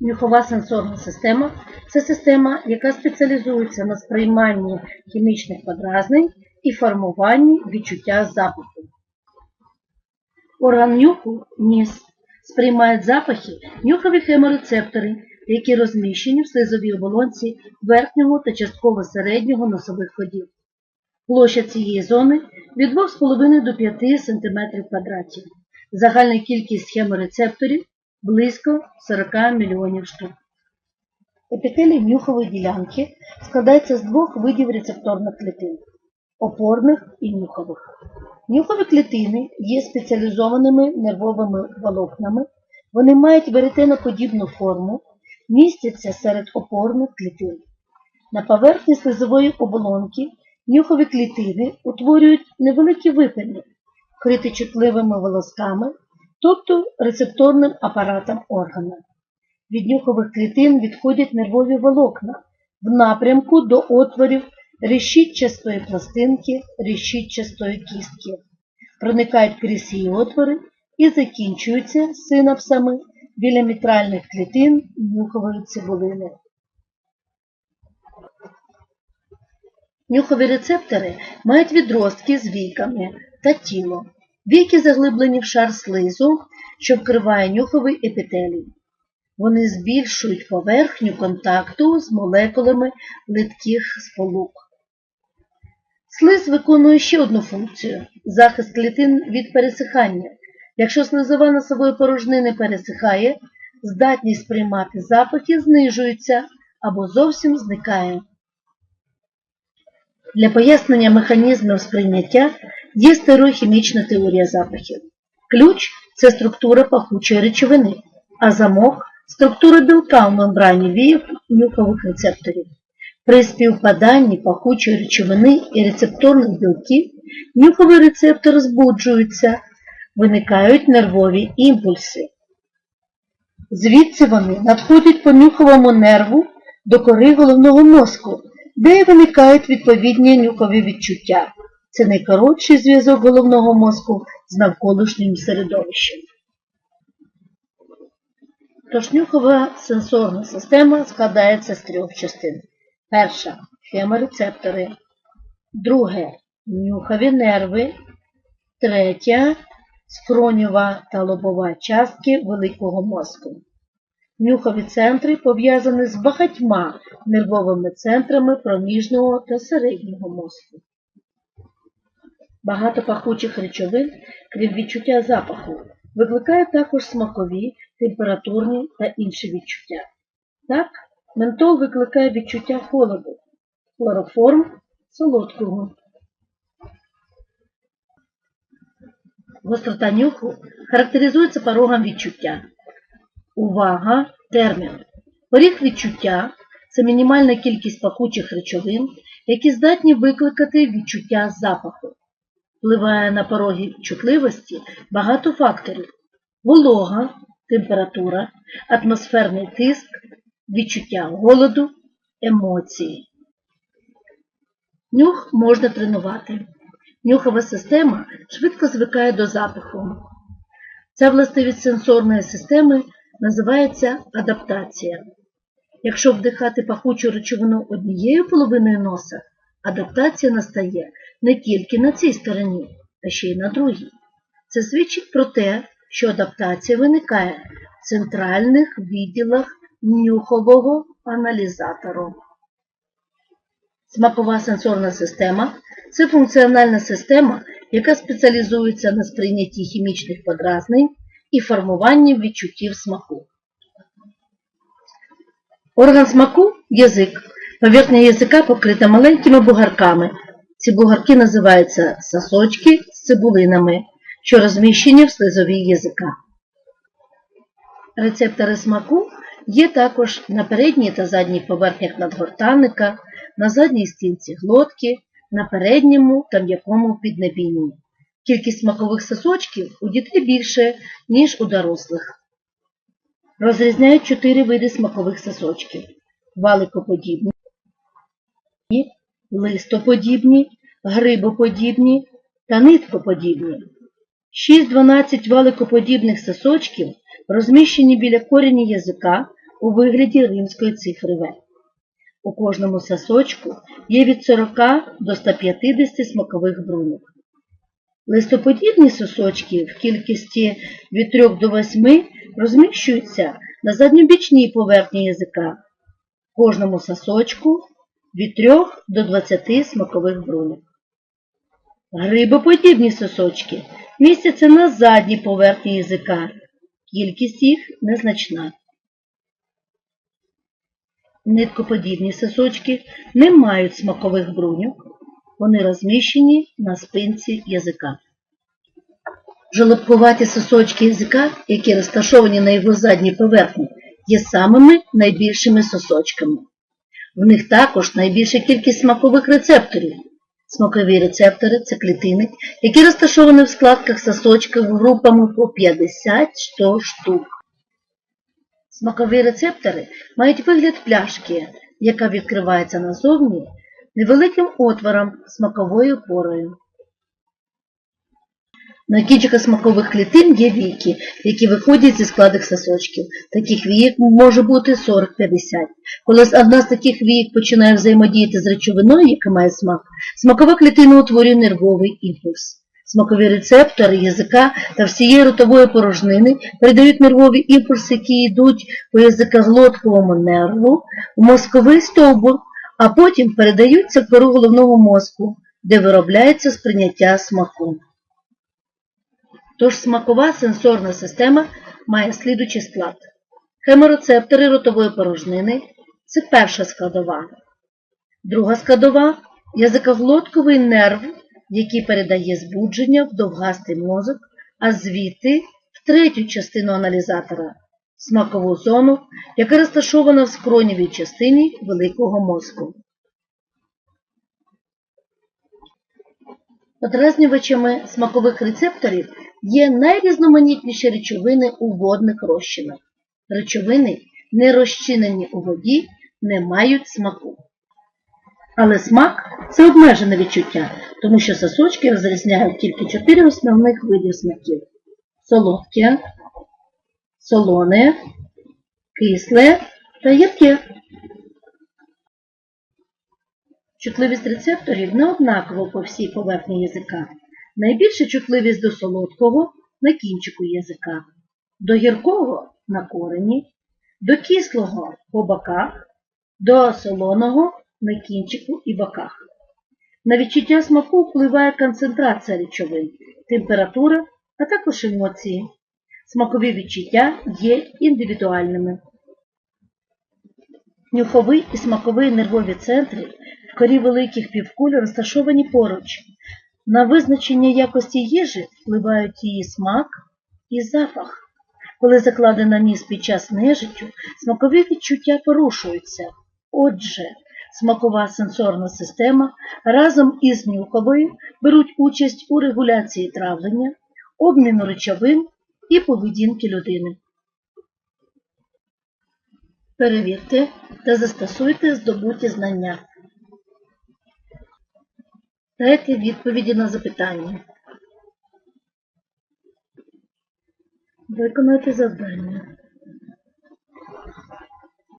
Нюхова сенсорна система це система, яка спеціалізується на сприйманні хімічних подразнень і формуванні відчуття запаху. Орган нюху ніс сприймають запахи нюхові хеморецептори, які розміщені в слизовій оболонці верхнього та частково середнього носових ходів. Площа цієї зони від 2,5 до 5 см квадратів. Загальна кількість хеморецепторів близько 40 мільйонів штук. Епітелій нюхової ділянки складається з двох видів рецепторних клітин опорних і нюхових. Нюхові клітини є спеціалізованими нервовими волокнами, вони мають веретеноподібну форму, містяться серед опорних клітин. На поверхні слизової оболонки нюхові клітини утворюють невеликі випини, вкриті чутливими волосками, тобто рецепторним апаратом органа. Від нюхових клітин відходять нервові волокна в напрямку до отворів решітчастої пластинки, решітчастої кістки, проникають крізь її отвори і закінчуються синапсами біля мітральних клітин нюхової цибулини. Нюхові рецептори мають відростки з війками та тіло. Війки заглиблені в шар слизу, що вкриває нюховий епітелій. Вони збільшують поверхню контакту з молекулами литких сполук. Слиз виконує ще одну функцію захист клітин від пересихання. Якщо слизова носової порожнини пересихає, здатність сприймати запахи знижується або зовсім зникає. Для пояснення механізмів сприйняття є стереохімічна теорія запахів. Ключ це структура пахучої речовини, а замок структура білка в мембрані віїв нюхових рецепторів. При співпаданні пахучої речовини і рецепторних білків нюхові рецептори збуджуються, виникають нервові імпульси. Звідси вони надходять по нюховому нерву до кори головного мозку, де виникають відповідні нюхові відчуття. Це найкоротший зв'язок головного мозку з навколишнім середовищем. Тож нюхова сенсорна система складається з трьох частин. Перша хеморецептори, друге нюхові нерви, третя скронєва та лобова частки великого мозку. Нюхові центри пов'язані з багатьма нервовими центрами проміжного та середнього мозку. Багато пахучих речовин, крім відчуття запаху, викликає також смакові, температурні та інші відчуття. Так, ментол викликає відчуття холоду, хлороформ солодкого. Гострота нюху характеризується порогом відчуття. Увага! Термін. Поріг відчуття це мінімальна кількість пахучих речовин, які здатні викликати відчуття запаху. Впливає на пороги чутливості багато факторів: волога, температура, атмосферний тиск, відчуття голоду, емоції. Нюх можна тренувати. Нюхова система швидко звикає до запаху. Ця властивість сенсорної системи називається адаптація. Якщо вдихати пахучу речовину однією половиною носа, адаптація настає не тільки на цій стороні, а ще й на другій. Це свідчить про те, що адаптація виникає в центральних відділах нюхового аналізатору. Смакова сенсорна система це функціональна система, яка спеціалізується на сприйнятті хімічних подразнень і формуванні відчуттів смаку. Орган смаку язик. Поверхня язика покрита маленькими бугарками. Ці бугарки називаються сосочки з цибулинами, що розміщені в слизовій язика. Рецептори смаку є також на передній та задній поверхнях надгортанника, на задній стінці глотки, на передньому та м'якому піднебінні. Кількість смакових сосочків у дітей більше, ніж у дорослих. Розрізняють чотири види смакових сосочків: валикоподібні, листоподібні, грибоподібні та ниткоподібні. 6-12 валикоподібних сосочків розміщені біля корені язика у вигляді римської цифри В. У кожному сосочку є від 40 до 150 смакових бруньок. Листоподібні сосочки в кількості від 3 до 8 розміщуються на задньобічній поверхні язика. В кожному сосочку від 3 до 20 смакових бруньок. Грибоподібні сосочки містяться на задній поверхні язика. Кількість їх незначна. Ниткоподібні сосочки не мають смакових бруньок, вони розміщені на спинці язика. Жолобкуваті сосочки язика, які розташовані на його задній поверхні, є самими найбільшими сосочками. В них також найбільша кількість смакових рецепторів. Смакові рецептори це клітини, які розташовані в складках сосочків групами по 50-100 штук. Смакові рецептори мають вигляд пляшки, яка відкривається назовні невеликим отвором смаковою порою. На кінчиках смакових клітин є війки, які виходять зі складок сосочків. Таких віїк може бути 40-50. Коли одна з таких віїк починає взаємодіяти з речовиною, яка має смак, смакова клітина утворює нервовий імпульс. Смакові рецептори язика та всієї ротової порожнини передають нервові імпульси, які йдуть по язикоглотковому нерву в мозковий стовбур, а потім передаються в кору головного мозку, де виробляється сприйняття смаку. Тож смакова сенсорна система має слідучий склад. Хеморецептори ротової порожнини це перша складова. Друга складова язикоглотковий нерв, який передає збудження в довгастий мозок, а звідти в третю частину аналізатора смакову зону, яка розташована в скронєвій частині великого мозку. Подразнювачами смакових рецепторів є найрізноманітніші речовини у водних розчинах. Речовини, не розчинені у воді, не мають смаку. Але смак це обмежене відчуття, тому що сосочки розрізняють тільки чотири основних видів смаків: солодке, солоне, кисле та гірке. Чутливість рецепторів не однакова по всій поверхні язика. Найбільша чутливість до солодкого на кінчику язика, до гіркого на корені, до кислого по боках, до солоного на кінчику і боках. На відчуття смаку впливає концентрація речовин, температура, а також емоції. Смакові відчуття є індивідуальними. Нюховий і смаковий нервові центри в корі великих півкуль розташовані поруч. На визначення якості їжі впливають її смак і запах. Коли закладена ніс під час нежиттю, смакові відчуття порушуються. Отже, смакова сенсорна система разом із нюховою беруть участь у регуляції травлення, обміну речовин і поведінки людини. Перевірте та застосуйте здобуті знання. Дайте відповіді на запитання. Виконайте завдання.